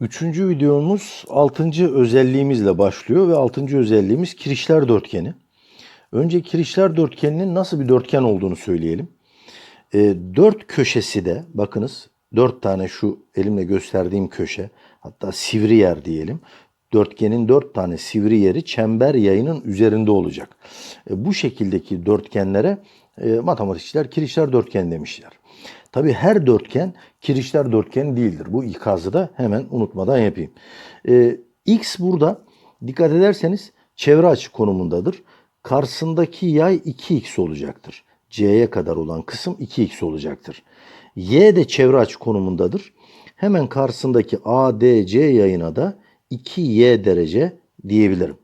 Üçüncü videomuz altıncı özelliğimizle başlıyor ve altıncı özelliğimiz kirişler dörtgeni. Önce kirişler dörtgeninin nasıl bir dörtgen olduğunu söyleyelim. E, dört köşesi de bakınız dört tane şu elimle gösterdiğim köşe hatta sivri yer diyelim. Dörtgenin dört tane sivri yeri çember yayının üzerinde olacak. E, bu şekildeki dörtgenlere e, matematikçiler kirişler dörtgen demişler. Tabi her dörtgen kirişler dörtgeni değildir. Bu ikazı da hemen unutmadan yapayım. Ee, X burada dikkat ederseniz çevre açı konumundadır. Karşısındaki yay 2x olacaktır. C'ye kadar olan kısım 2x olacaktır. Y de çevre açı konumundadır. Hemen karşısındaki ADC yayına da 2y derece diyebilirim.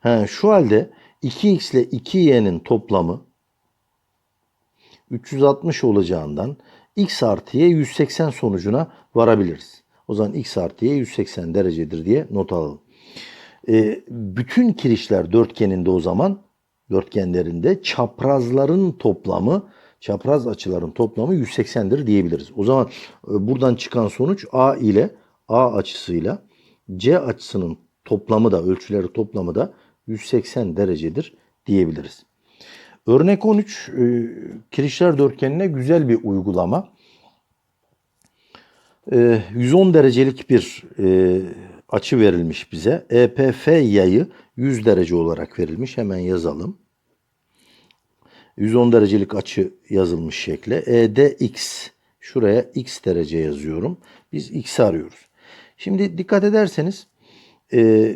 Ha, şu halde 2x ile 2y'nin toplamı 360 olacağından x artı y 180 sonucuna varabiliriz. O zaman x artı y 180 derecedir diye not alalım. E, bütün kirişler dörtgeninde o zaman dörtgenlerinde çaprazların toplamı çapraz açıların toplamı 180'dir diyebiliriz. O zaman e, buradan çıkan sonuç a ile a açısıyla c açısının toplamı da ölçüleri toplamı da 180 derecedir diyebiliriz. Örnek 13 e, kirişler dörtgenine güzel bir uygulama. E, 110 derecelik bir e, açı verilmiş bize. EPF yayı 100 derece olarak verilmiş. Hemen yazalım. 110 derecelik açı yazılmış şekle. EDX şuraya x derece yazıyorum. Biz x'i arıyoruz. Şimdi dikkat ederseniz e,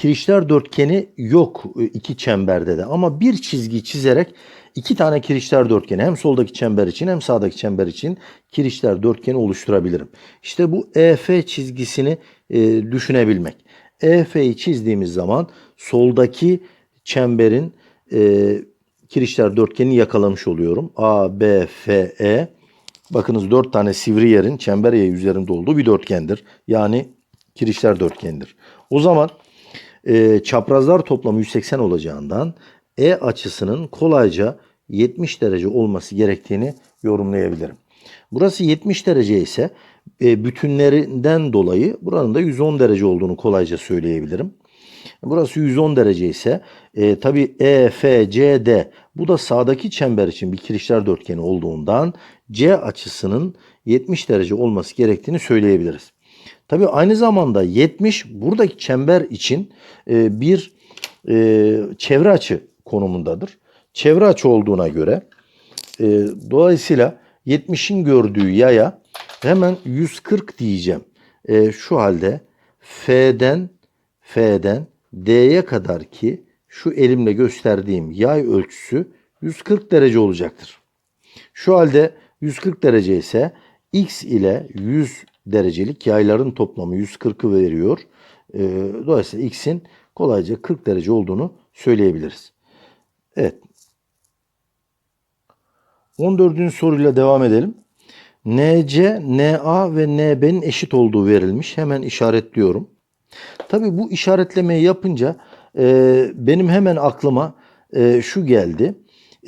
kirişler dörtgeni yok e, iki çemberde de ama bir çizgi çizerek iki tane kirişler dörtgeni hem soldaki çember için hem sağdaki çember için kirişler dörtgeni oluşturabilirim. İşte bu EF çizgisini e, düşünebilmek. EF'yi çizdiğimiz zaman soldaki çemberin e, kirişler dörtgenini yakalamış oluyorum. A, B, F, E. Bakınız dört tane sivri yerin çember yayı üzerinde olduğu bir dörtgendir. Yani kirişler dörtgenidir. O zaman e, çaprazlar toplamı 180 olacağından E açısının kolayca 70 derece olması gerektiğini yorumlayabilirim. Burası 70 derece ise e, bütünlerinden dolayı buranın da 110 derece olduğunu kolayca söyleyebilirim. Burası 110 derece ise e, tabi E, F, C, D bu da sağdaki çember için bir kirişler dörtgeni olduğundan C açısının 70 derece olması gerektiğini söyleyebiliriz. Tabi aynı zamanda 70 buradaki çember için e, bir e, çevre açı konumundadır. Çevre açı olduğuna göre e, dolayısıyla 70'in gördüğü yaya hemen 140 diyeceğim. E, şu halde F'den F'den D'ye kadar ki şu elimle gösterdiğim yay ölçüsü 140 derece olacaktır. Şu halde 140 derece ise x ile 100 derecelik yayların toplamı 140'ı veriyor. E, dolayısıyla x'in kolayca 40 derece olduğunu söyleyebiliriz. Evet. 14. soruyla devam edelim. NC, NA ve NB'nin eşit olduğu verilmiş. Hemen işaretliyorum. Tabii bu işaretlemeyi yapınca e, benim hemen aklıma e, şu geldi.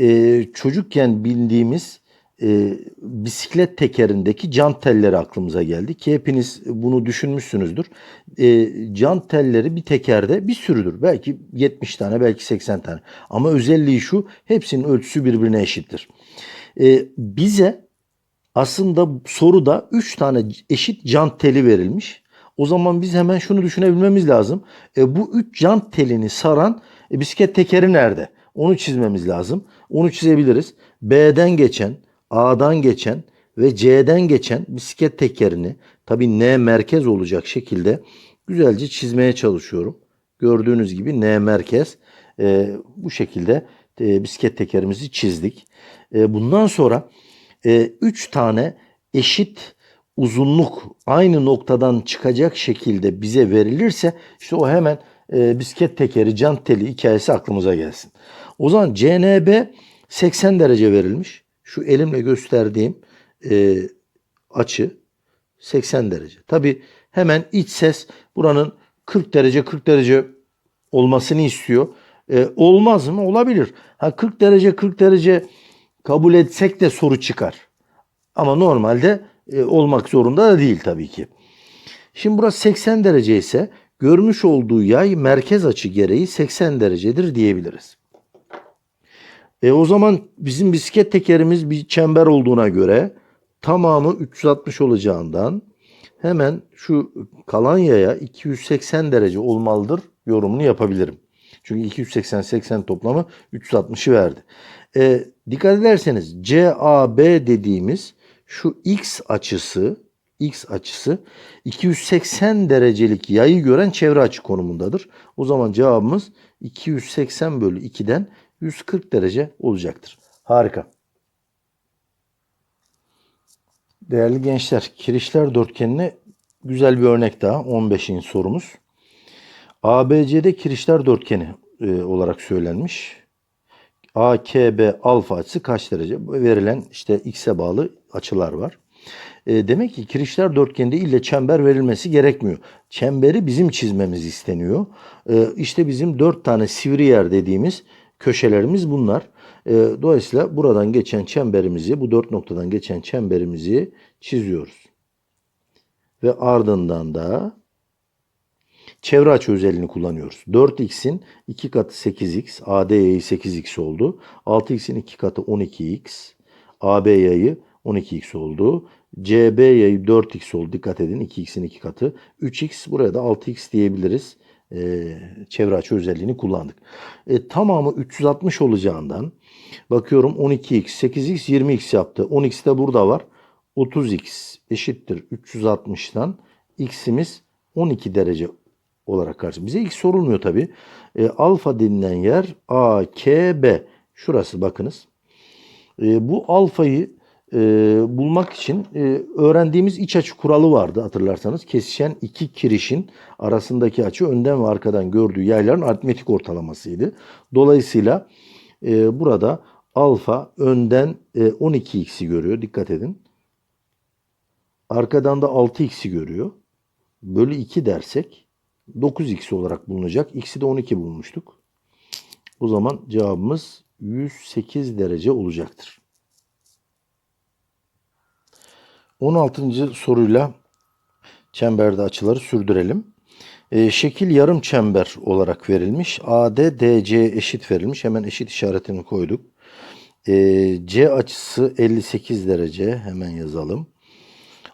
E, çocukken bildiğimiz e, bisiklet tekerindeki jant telleri aklımıza geldi ki hepiniz bunu düşünmüşsünüzdür. E, jant telleri bir tekerde bir sürüdür. Belki 70 tane belki 80 tane. Ama özelliği şu hepsinin ölçüsü birbirine eşittir. E, bize aslında soruda 3 tane eşit jant teli verilmiş. O zaman biz hemen şunu düşünebilmemiz lazım. E, bu 3 jant telini saran e, bisiklet tekeri nerede? Onu çizmemiz lazım. Onu çizebiliriz. B'den geçen, A'dan geçen ve C'den geçen bisiklet tekerini tabi N merkez olacak şekilde güzelce çizmeye çalışıyorum. Gördüğünüz gibi N merkez e, bu şekilde e, bisiklet tekerimizi çizdik. E, bundan sonra 3 e, tane eşit uzunluk aynı noktadan çıkacak şekilde bize verilirse işte o hemen e, bisiklet tekeri, jant teli hikayesi aklımıza gelsin. O zaman CNB 80 derece verilmiş. Şu elimle gösterdiğim e, açı 80 derece. Tabi hemen iç ses buranın 40 derece 40 derece olmasını istiyor. E, olmaz mı? Olabilir. Ha 40 derece 40 derece kabul etsek de soru çıkar. Ama normalde e, olmak zorunda da değil tabii ki. Şimdi burası 80 derece ise görmüş olduğu yay merkez açı gereği 80 derecedir diyebiliriz. E o zaman bizim bisiklet tekerimiz bir çember olduğuna göre tamamı 360 olacağından hemen şu kalan yaya 280 derece olmalıdır yorumunu yapabilirim. Çünkü 280 80 toplamı 360'ı verdi. E, dikkat ederseniz CAB dediğimiz şu x açısı x açısı 280 derecelik yayı gören çevre açı konumundadır. O zaman cevabımız 280 bölü 2'den 140 derece olacaktır. Harika. Değerli gençler, kirişler dörtgenine güzel bir örnek daha. 15. sorumuz. ABC'de kirişler dörtgeni e, olarak söylenmiş. AKB alfa açısı kaç derece? Verilen işte x'e bağlı açılar var. E, demek ki kirişler dörtgeninde ille çember verilmesi gerekmiyor. Çemberi bizim çizmemiz isteniyor. E, işte bizim dört tane sivri yer dediğimiz köşelerimiz bunlar. E, dolayısıyla buradan geçen çemberimizi, bu dört noktadan geçen çemberimizi çiziyoruz. Ve ardından da çevre açı özelliğini kullanıyoruz. 4x'in 2 katı 8x, AD yayı 8x oldu. 6x'in 2 katı 12x, AB yayı 12x oldu. CB yayı 4x oldu. Dikkat edin 2x'in 2 katı. 3x buraya da 6x diyebiliriz. Ee, çevre açı özelliğini kullandık. E, tamamı 360 olacağından bakıyorum 12x, 8x, 20x yaptı. 10x de burada var. 30x eşittir 360'tan x'imiz 12 derece olarak karşı. Bize x sorulmuyor tabi. E, alfa denilen yer A, K, B. Şurası bakınız. E, bu alfayı e, bulmak için e, öğrendiğimiz iç açı kuralı vardı hatırlarsanız. Kesişen iki kirişin arasındaki açı önden ve arkadan gördüğü yayların aritmetik ortalamasıydı. Dolayısıyla e, burada alfa önden e, 12x'i görüyor. Dikkat edin. Arkadan da 6x'i görüyor. Bölü 2 dersek 9x olarak bulunacak. X'i de 12 bulmuştuk. O zaman cevabımız 108 derece olacaktır. 16. soruyla çemberde açıları sürdürelim. E, şekil yarım çember olarak verilmiş. AD DC eşit verilmiş. Hemen eşit işaretini koyduk. E, C açısı 58 derece. Hemen yazalım.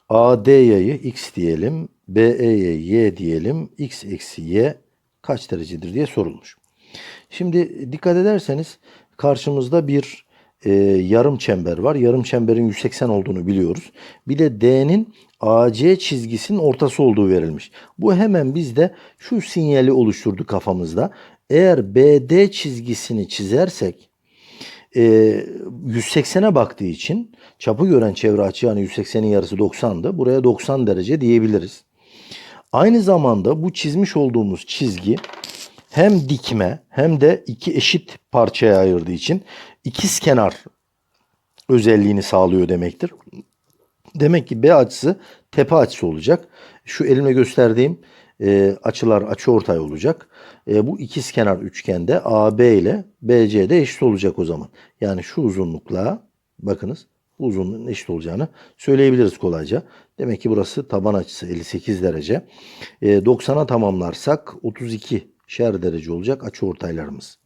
AD yayı x diyelim. BE'ye y diyelim. x eksi y kaç derecedir diye sorulmuş. Şimdi dikkat ederseniz karşımızda bir e, yarım çember var. Yarım çemberin 180 olduğunu biliyoruz. Bir de D'nin AC çizgisinin ortası olduğu verilmiş. Bu hemen bizde şu sinyali oluşturdu kafamızda. Eğer BD çizgisini çizersek e, 180'e baktığı için çapı gören çevre açı yani 180'in yarısı 90'dı. Buraya 90 derece diyebiliriz. Aynı zamanda bu çizmiş olduğumuz çizgi hem dikme hem de iki eşit parçaya ayırdığı için ikiz kenar özelliğini sağlıyor demektir. Demek ki B açısı tepe açısı olacak. Şu elimle gösterdiğim e, açılar açı ortay olacak. E, bu ikiz kenar üçgende AB ile BC de eşit olacak o zaman. Yani şu uzunlukla bakınız bu uzunluğun eşit olacağını söyleyebiliriz kolayca. Demek ki burası taban açısı 58 derece. E, 90'a tamamlarsak 32 şer derece olacak açı ortaylarımız.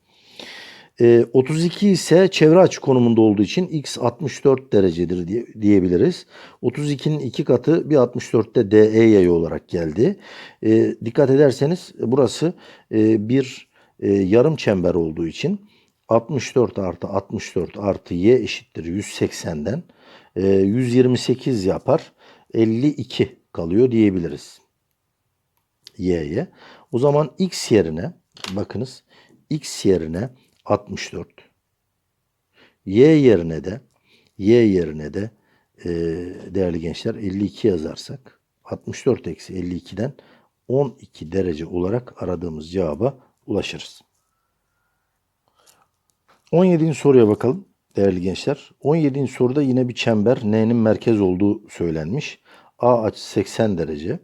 E, 32 ise çevre açı konumunda olduğu için x 64 derecedir diye, diyebiliriz. 32'nin iki katı bir 64'te DE yayı olarak geldi. E, dikkat ederseniz burası e, bir e, yarım çember olduğu için 64 artı 64 artı y eşittir 180'den e, 128 yapar. 52 kalıyor diyebiliriz. Y'ye. O zaman x yerine bakınız x yerine 64 y yerine de y yerine de e, değerli gençler 52 yazarsak 64 eksi 52'den 12 derece olarak aradığımız cevaba ulaşırız. 17. soruya bakalım değerli gençler. 17. soruda yine bir çember N'nin merkez olduğu söylenmiş. A açısı 80 derece.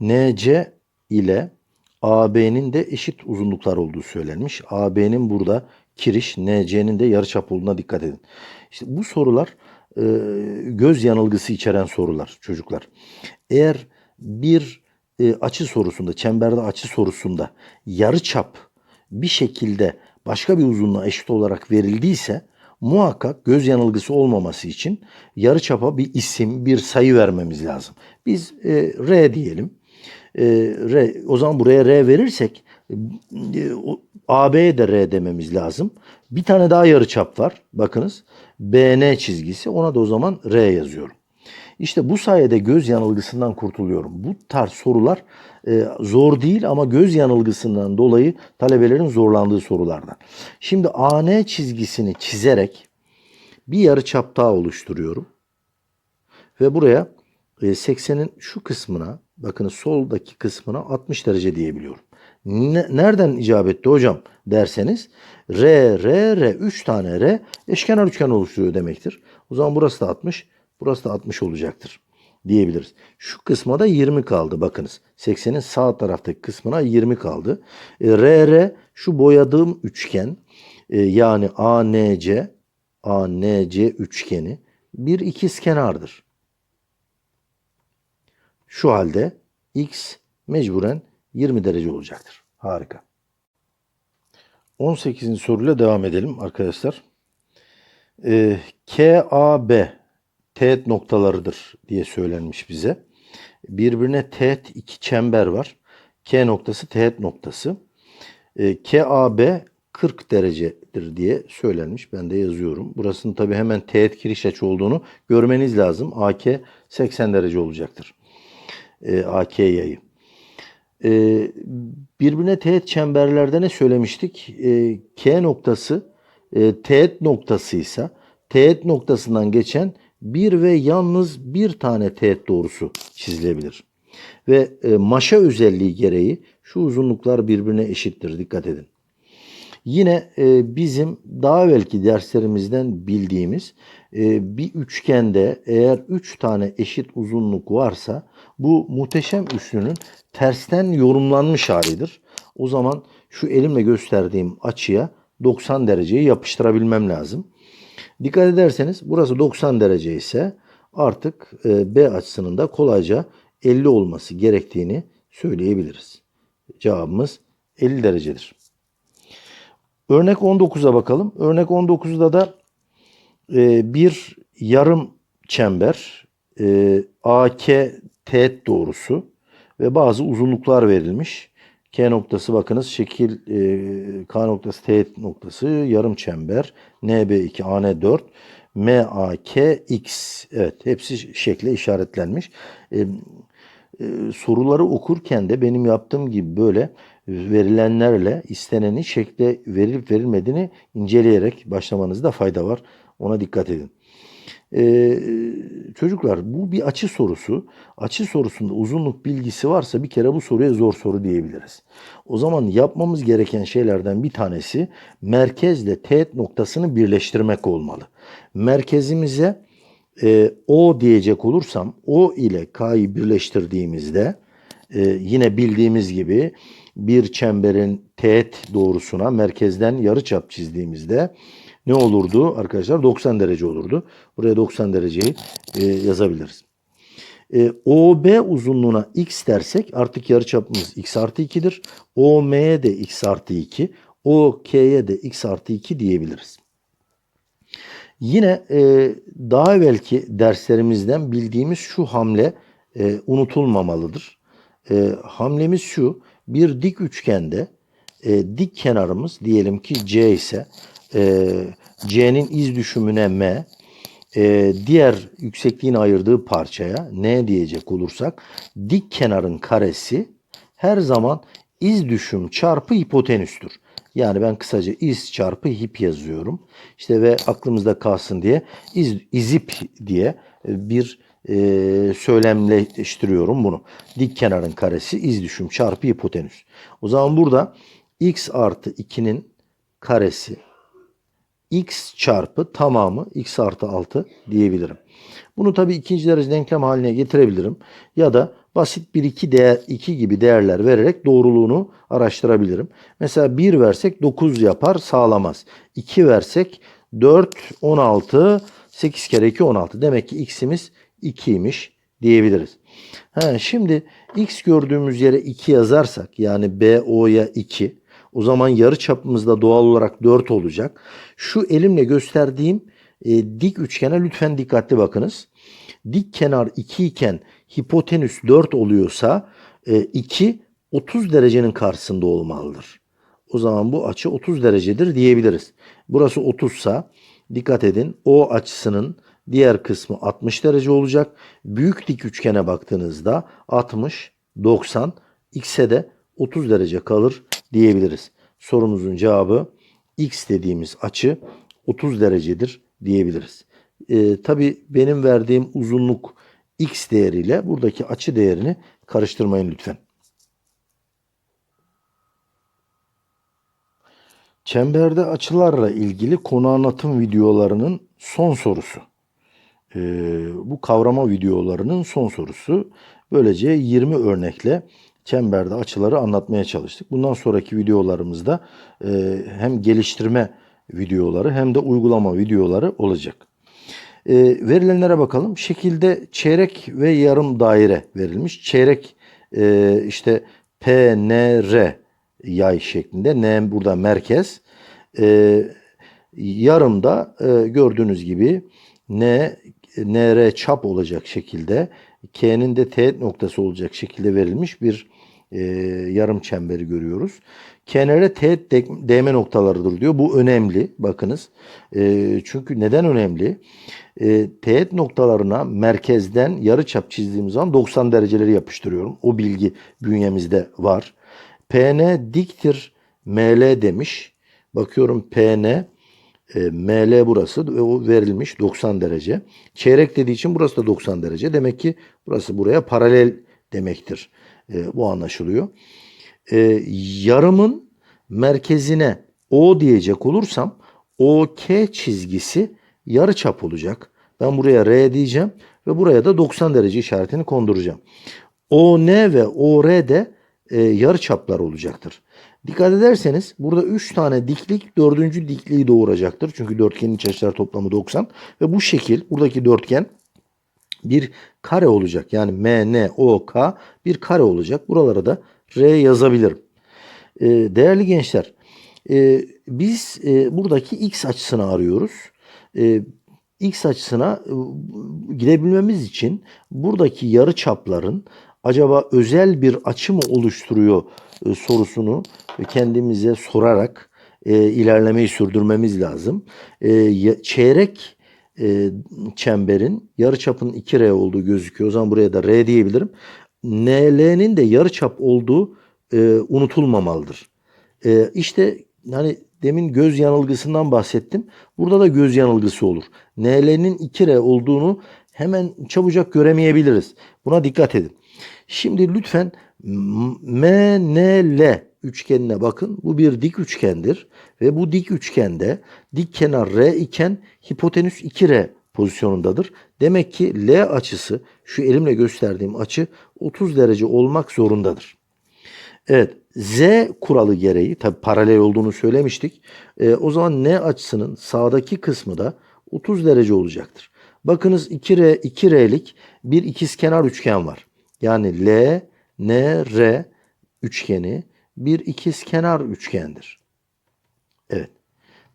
NC ile AB'nin de eşit uzunluklar olduğu söylenmiş. AB'nin burada kiriş, NC'nin de yarıçap olduğuna dikkat edin. İşte bu sorular e, göz yanılgısı içeren sorular çocuklar. Eğer bir e, açı sorusunda, çemberde açı sorusunda yarı çap bir şekilde başka bir uzunluğa eşit olarak verildiyse muhakkak göz yanılgısı olmaması için yarı çapa bir isim, bir sayı vermemiz lazım. Biz e, R diyelim. E, R, o zaman buraya R verirsek e, AB'ye de R dememiz lazım. Bir tane daha yarıçap var. Bakınız. BN çizgisi. Ona da o zaman R yazıyorum. İşte bu sayede göz yanılgısından kurtuluyorum. Bu tarz sorular e, zor değil ama göz yanılgısından dolayı talebelerin zorlandığı sorulardan. Şimdi AN çizgisini çizerek bir yarıçap daha oluşturuyorum. Ve buraya e, 80'in şu kısmına, bakın soldaki kısmına 60 derece diyebiliyorum. Ne- nereden icap etti hocam derseniz R, R, R, 3 tane R eşkenar üçgen oluşturuyor demektir. O zaman burası da 60, burası da 60 olacaktır diyebiliriz. Şu kısma da 20 kaldı bakınız. 80'in sağ taraftaki kısmına 20 kaldı. E, R, R şu boyadığım üçgen e, yani ANC, ANC üçgeni bir ikizkenardır. Şu halde x mecburen 20 derece olacaktır. Harika. 18. soruyla devam edelim arkadaşlar. Ee, KAB teğet noktalarıdır diye söylenmiş bize. Birbirine teğet iki çember var. K noktası teğet noktası. Ee, KAB 40 derecedir diye söylenmiş. Ben de yazıyorum. Burasının tabi hemen teğet kiriş açı olduğunu görmeniz lazım. AK 80 derece olacaktır. Ee, AK yayı. Ee, birbirine teğet çemberlerde ne söylemiştik? Ee, K noktası e, teğet noktasıysa teğet noktasından geçen bir ve yalnız bir tane teğet doğrusu çizilebilir. Ve e, maşa özelliği gereği şu uzunluklar birbirine eşittir. Dikkat edin. Yine e, bizim daha evvelki derslerimizden bildiğimiz e, bir üçgende eğer üç tane eşit uzunluk varsa bu muhteşem üçlünün tersten yorumlanmış halidir. O zaman şu elimle gösterdiğim açıya 90 dereceyi yapıştırabilmem lazım. Dikkat ederseniz burası 90 derece ise artık e, B açısının da kolayca 50 olması gerektiğini söyleyebiliriz. Cevabımız 50 derecedir. Örnek 19'a bakalım. Örnek 19'da da e, bir yarım çember e, AK teğet doğrusu ve bazı uzunluklar verilmiş. K noktası bakınız şekil e, K noktası teğet noktası yarım çember NB2 AN4 MAK X evet hepsi şekle işaretlenmiş. E, e, soruları okurken de benim yaptığım gibi böyle verilenlerle isteneni şekle verilip verilmediğini inceleyerek başlamanızda fayda var. Ona dikkat edin. Ee, çocuklar bu bir açı sorusu. Açı sorusunda uzunluk bilgisi varsa bir kere bu soruya zor soru diyebiliriz. O zaman yapmamız gereken şeylerden bir tanesi merkezle teğet noktasını birleştirmek olmalı. Merkezimize e, O diyecek olursam O ile K'yı birleştirdiğimizde e, yine bildiğimiz gibi bir çemberin teğet doğrusuna merkezden yarıçap çizdiğimizde ne olurdu arkadaşlar? 90 derece olurdu. Buraya 90 dereceyi e, yazabiliriz. E, OB uzunluğuna x dersek artık yarıçapımız x artı 2'dir. OM'ye de x artı 2. OK'ye de x artı 2 diyebiliriz. Yine e, daha evvelki derslerimizden bildiğimiz şu hamle e, unutulmamalıdır. E, hamlemiz şu. Bir dik üçgende e, dik kenarımız diyelim ki C ise e, C'nin iz düşümüne M, e, diğer yüksekliğini ayırdığı parçaya N diyecek olursak dik kenarın karesi her zaman iz düşüm çarpı hipotenüstür. Yani ben kısaca iz çarpı hip yazıyorum. İşte ve aklımızda kalsın diye iz, izip diye bir e, söylemleştiriyorum bunu. Dik kenarın karesi iz düşüm çarpı hipotenüs. O zaman burada x artı 2'nin karesi x çarpı tamamı x artı 6 diyebilirim. Bunu tabii ikinci derece denklem haline getirebilirim. Ya da basit 1 2 değer 2 gibi değerler vererek doğruluğunu araştırabilirim. Mesela 1 versek 9 yapar sağlamaz. 2 versek 4 16 8 kere 2 16. Demek ki x'imiz 2'ymiş diyebiliriz. Ha, şimdi x gördüğümüz yere 2 yazarsak yani BO'ya 2 o zaman yarı çapımız da doğal olarak 4 olacak. Şu elimle gösterdiğim e, dik üçgene lütfen dikkatli bakınız. Dik kenar 2 iken hipotenüs 4 oluyorsa e, 2 30 derecenin karşısında olmalıdır. O zaman bu açı 30 derecedir diyebiliriz. Burası 30 sa dikkat edin o açısının diğer kısmı 60 derece olacak. Büyük dik üçgene baktığınızda 60, 90, x'e de 30 derece kalır diyebiliriz. Sorumuzun cevabı x dediğimiz açı 30 derecedir diyebiliriz. Ee, Tabi benim verdiğim uzunluk x değeriyle buradaki açı değerini karıştırmayın lütfen. Çemberde açılarla ilgili konu anlatım videolarının son sorusu. Ee, bu kavrama videolarının son sorusu. Böylece 20 örnekle çemberde açıları anlatmaya çalıştık. Bundan sonraki videolarımızda e, hem geliştirme videoları hem de uygulama videoları olacak. E, verilenlere bakalım. Şekilde çeyrek ve yarım daire verilmiş. Çeyrek e, işte PNR yay şeklinde. N burada merkez. E, yarım da e, gördüğünüz gibi N NR çap olacak şekilde K'nin de teğet noktası olacak şekilde verilmiş bir e, yarım çemberi görüyoruz. Kenara teğet değme noktalarıdır diyor. Bu önemli. Bakınız. E, çünkü neden önemli? E, teğet noktalarına merkezden yarı çap çizdiğimiz zaman 90 dereceleri yapıştırıyorum. O bilgi bünyemizde var. PN diktir ML demiş. Bakıyorum PN e, ML burası ve o verilmiş 90 derece. Çeyrek dediği için burası da 90 derece. Demek ki burası buraya paralel demektir. E, bu anlaşılıyor. E, yarımın merkezine O diyecek olursam OK çizgisi yarı çap olacak. Ben buraya R diyeceğim ve buraya da 90 derece işaretini konduracağım. ON ve OR de e, yarı çaplar olacaktır. Dikkat ederseniz burada 3 tane diklik dördüncü dikliği doğuracaktır. Çünkü dörtgenin iç açılar toplamı 90 ve bu şekil buradaki dörtgen bir kare olacak. Yani MNOK bir kare olacak. Buralara da R yazabilirim. Ee, değerli gençler e, biz e, buradaki x açısını arıyoruz. E, x açısına e, gidebilmemiz için buradaki yarı çapların acaba özel bir açı mı oluşturuyor e, sorusunu kendimize sorarak e, ilerlemeyi sürdürmemiz lazım. E, çeyrek e, çemberin yarıçapın 2R olduğu gözüküyor. O zaman buraya da R diyebilirim. NL'nin de yarıçap olduğu e, unutulmamalıdır. E, işte hani demin göz yanılgısından bahsettim. Burada da göz yanılgısı olur. NL'nin 2R olduğunu hemen çabucak göremeyebiliriz. Buna dikkat edin. Şimdi lütfen MNL üçgenine bakın. Bu bir dik üçgendir ve bu dik üçgende dik kenar R iken hipotenüs 2R pozisyonundadır. Demek ki L açısı şu elimle gösterdiğim açı 30 derece olmak zorundadır. Evet Z kuralı gereği tabi paralel olduğunu söylemiştik. E, o zaman N açısının sağdaki kısmı da 30 derece olacaktır. Bakınız 2R 2R'lik bir ikizkenar üçgen var. Yani L, N, R üçgeni bir ikizkenar üçgendir. Evet.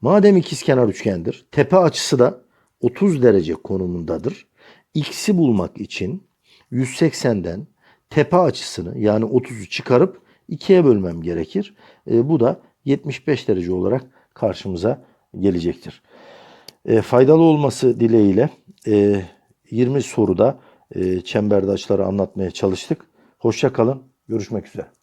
Madem ikizkenar üçgendir, tepe açısı da 30 derece konumundadır. X'i bulmak için 180'den tepe açısını yani 30'u çıkarıp 2'ye bölmem gerekir. E, bu da 75 derece olarak karşımıza gelecektir. E, faydalı olması dileğiyle e, 20 soruda çemberde açıları anlatmaya çalıştık. Hoşça kalın. Görüşmek üzere.